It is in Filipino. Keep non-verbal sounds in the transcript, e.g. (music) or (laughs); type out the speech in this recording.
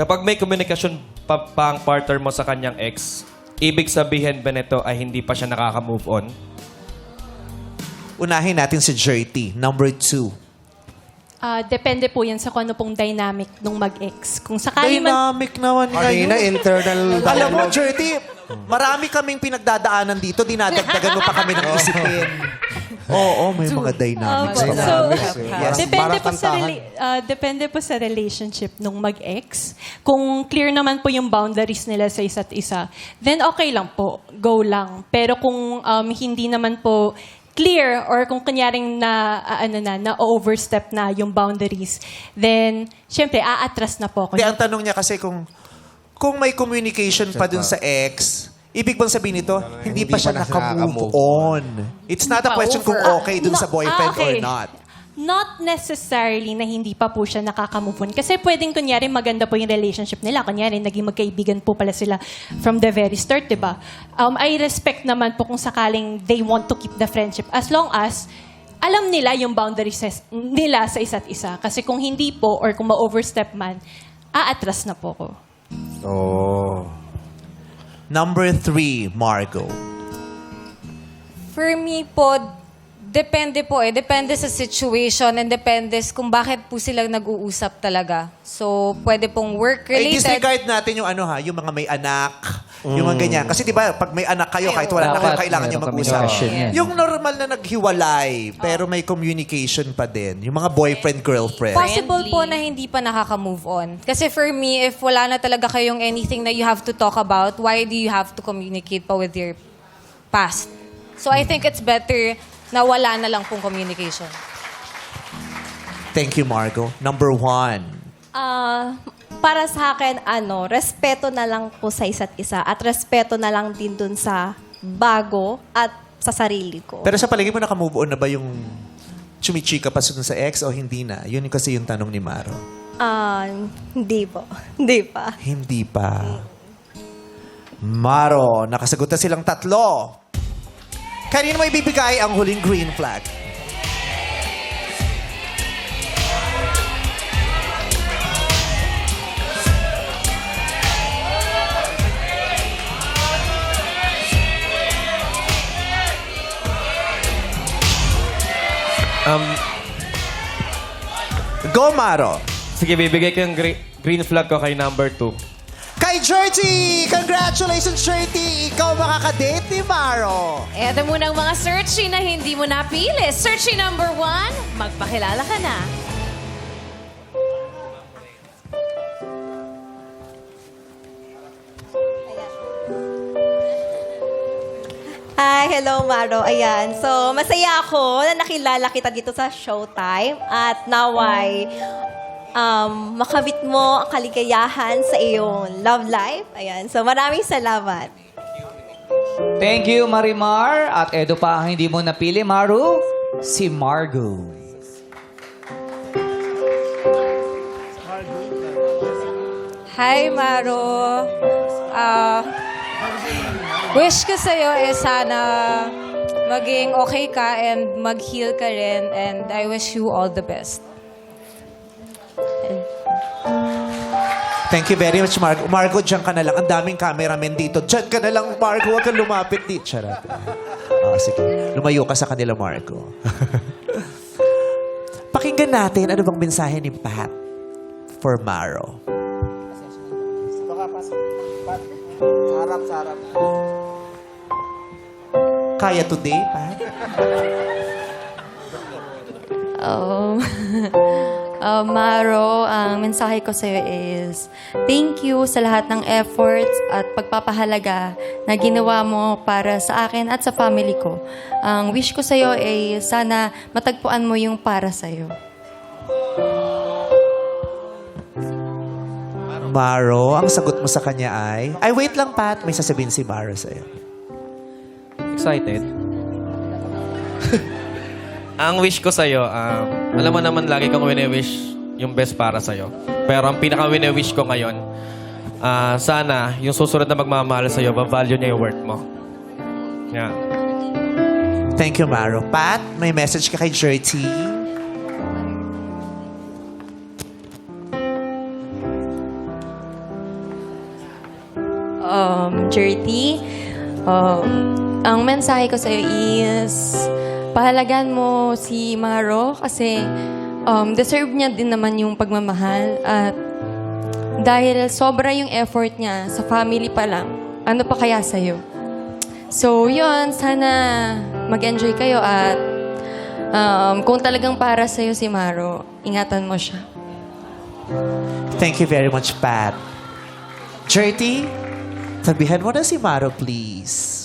Kapag may komunikasyon pa, pa ang partner mo sa kanyang ex, ibig sabihin ba nito ay hindi pa siya nakaka-move on? Unahin natin si Jerty, number two. Ah, depende po yan sa kung ano pong dynamic nung mag-ex. Kung sakali man... Dynamic naman Kanina, ngayon. internal Alam mo, dialogue. Jerty, marami kaming pinagdadaanan dito. Dinadagdagan mo pa kami ng (laughs) isipin. Oo, may mga dynamics. Pa. so, Yes. depende Parang po sa kantahan. rela- ah, depende po sa relationship nung mag-ex. Kung clear naman po yung boundaries nila sa isa't isa, then okay lang po, go lang. Pero kung um, hindi naman po clear or kung kanyaring na ah, ano na na overstep na yung boundaries, then syempre aatras na po ako. Hindi, ang tanong niya kasi kung kung may communication pa dun sa ex, ibig bang sabihin nito, hindi, hindi pa siya nakamove nakamove on. It's not a pa question kung over. okay dun No, sa boyfriend ah, okay. or not. Not necessarily na hindi pa po siya nakaka-move on. Kasi pwedeng kunyari maganda po yung relationship nila. Kunyari, naging magkaibigan po pala sila from the very start, di ba? Um, I respect naman po kung sakaling they want to keep the friendship. As long as alam nila yung boundaries nila sa isa't isa. Kasi kung hindi po or kung ma-overstep man, aatras na po ko. Oh. Number three, Margot. For me po, depende po eh. Depende sa situation and depende kung bakit po sila nag-uusap talaga. So, pwede pong Eh, work-related. disregard natin yung ano ha, yung mga may anak, yung mga ganyan. Kasi di ba, pag may anak kayo, kahit wala na kayo, Dapat kailangan nyo meron mag-usap. yan. Yung normal na naghiwalay, pero may communication pa din. Yung mga boyfriend-girlfriend. Possible po na hindi pa nakaka-move on. Kasi for me, if wala na talaga kayong anything na you have to talk about, why do you have to communicate pa with your past? So I think it's better na wala na lang pong communication. Thank you, Margot. Number one. Ah, para sa akin, ano, respeto na lang po sa isa't isa at respeto na lang din dun sa bago at sa sarili ko. Pero sa palagay mo, nakamove on na ba yung chumichika pa dun sa ex o hindi na? Yun kasi yung tanong ni Maro. Ah, hindi po. Hindi pa. Hindi pa. Maro, nakasagot na silang tatlo. Kanino mo ibibigay ang huling green flag? Um, Go, Maro. sige, bibigay ko yung gre- green flag ko kay number two. Kay Jerty! Congratulations, Jerty! Ikaw makakadate ni Maro. Eto muna ang mga searchy na hindi mo napili. Searchy number one, magpakilala ka na. Hi, hello Maro. Ayan. So, masaya ako na nakilala kita dito sa Showtime at naway um, makamit mo ang kaligayahan sa iyong love life. Ayan. So, maraming salamat. Thank you, Marimar. At edo pa ang hindi mo napili, Maru, si Margo. Hi, Maro. Ah, wish ko sa'yo eh sana maging okay ka and mag-heal ka rin and I wish you all the best. Thank you very much, Margo. Margo, dyan ka na lang. Ang daming cameramen dito. Dyan ka na lang, Margo. Huwag kang lumapit dito. Charot. Ah, sige. Lumayo ka sa kanila, Margo. (laughs) Pakinggan natin ano bang mensahe ni Pat for Maro. Kaya today, Pat? (laughs) Um, (laughs) uh, Maro, ang mensahe ko sa'yo is, thank you sa lahat ng efforts at pagpapahalaga na ginawa mo para sa akin at sa family ko. Ang wish ko sa'yo ay sana matagpuan mo yung para sa'yo. Maro, ang sagot mo sa kanya ay... Ay, wait lang, Pat. May sasabihin si Maro sa'yo. Excited? (laughs) ang wish ko sa'yo, um, alam mo naman lagi kong wini-wish yung best para sa'yo. Pero ang pinaka wini-wish ko ngayon, ah, sana yung susunod na magmamahal sa'yo, ba-value niya yung worth mo. Yeah. Thank you, Maro. Pat, may message ka kay Jerty. um, Jerty. Um, ang mensahe ko sa'yo is, pahalagan mo si Maro kasi um, deserve niya din naman yung pagmamahal. At dahil sobra yung effort niya sa family pa lang, ano pa kaya sa'yo? So, yun. Sana mag-enjoy kayo at um, kung talagang para sa'yo si Maro, ingatan mo siya. Thank you very much, Pat. Jerty, sabihan mo na si Maro, please.